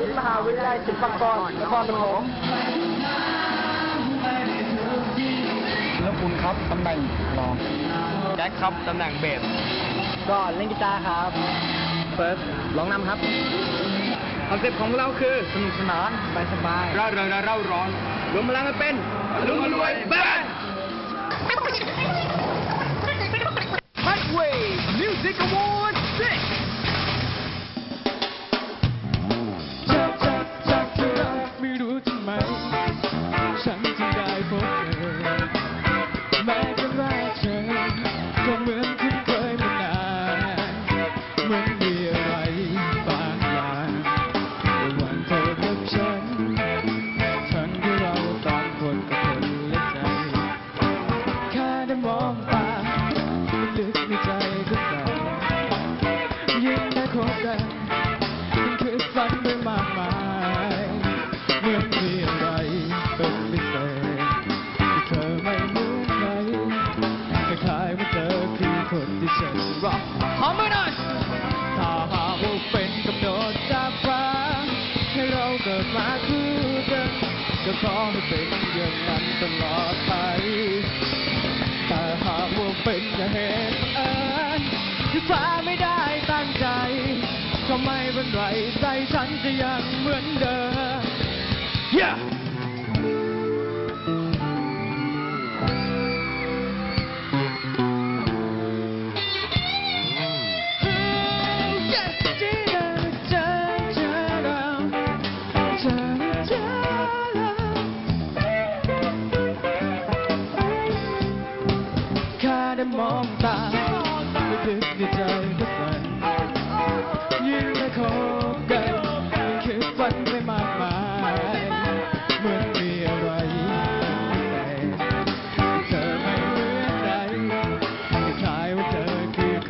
ศิลปากรนครปฐมแล้วคุณครับตำแหน่งรองแจ็คครับตำแหน่งเบสก็เล่นกีตาร์ครับเฟิร์สร้องนำครับคอนเซ็ปต์ของเราคือสนุกสนานสบายสบายร่าเริงและเร่าร้อนรวมพลังกันเป็นลุงรวยแบน กันยิ่งคิดฝันไปมากมายเหมือนมีอะไรเป็นพิเศษที่เธอไม่เหมือนใครคล้ายๆว่าเธอคือคนที่ฉันรอขอมือหน่อยถ้าหากว่าเป็นกำหนดจากฟ้าให้เราเกิดมาคู่กันก็ขอให้เป็นอย่างนั้นตลอดไปแต่หากว่าเป็นอย่างเหตุ ก็ไม่เป็นไรใจฉันจะยังเหมือนเดิม yeah! แค่ได้มองตา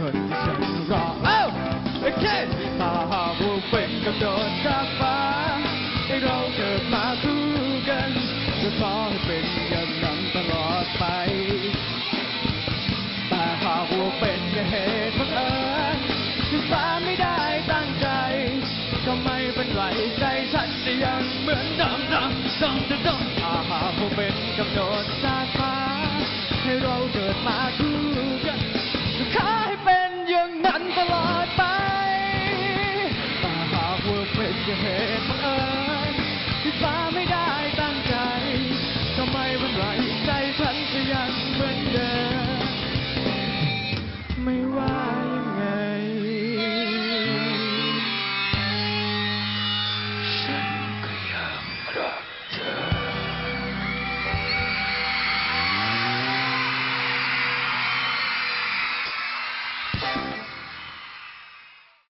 คนที่ฉันรอเอ้าโอเคถ้าหากว่าเป็นกำหนดดจากฟ้าให้เราเกิดมาคู่กันก็ขอให้เป็นอย่างนั้นตลอดไปแต่หากว่าเป็นแค่เหตุบังเอิญที่ฟ้าไม่ได้ตั้งใจก็ไม่เป็นไรใจฉันจะยังเหมือนเดิมเดิมเดิมเดิมเดิมถ้าหากว่าเป็นกำ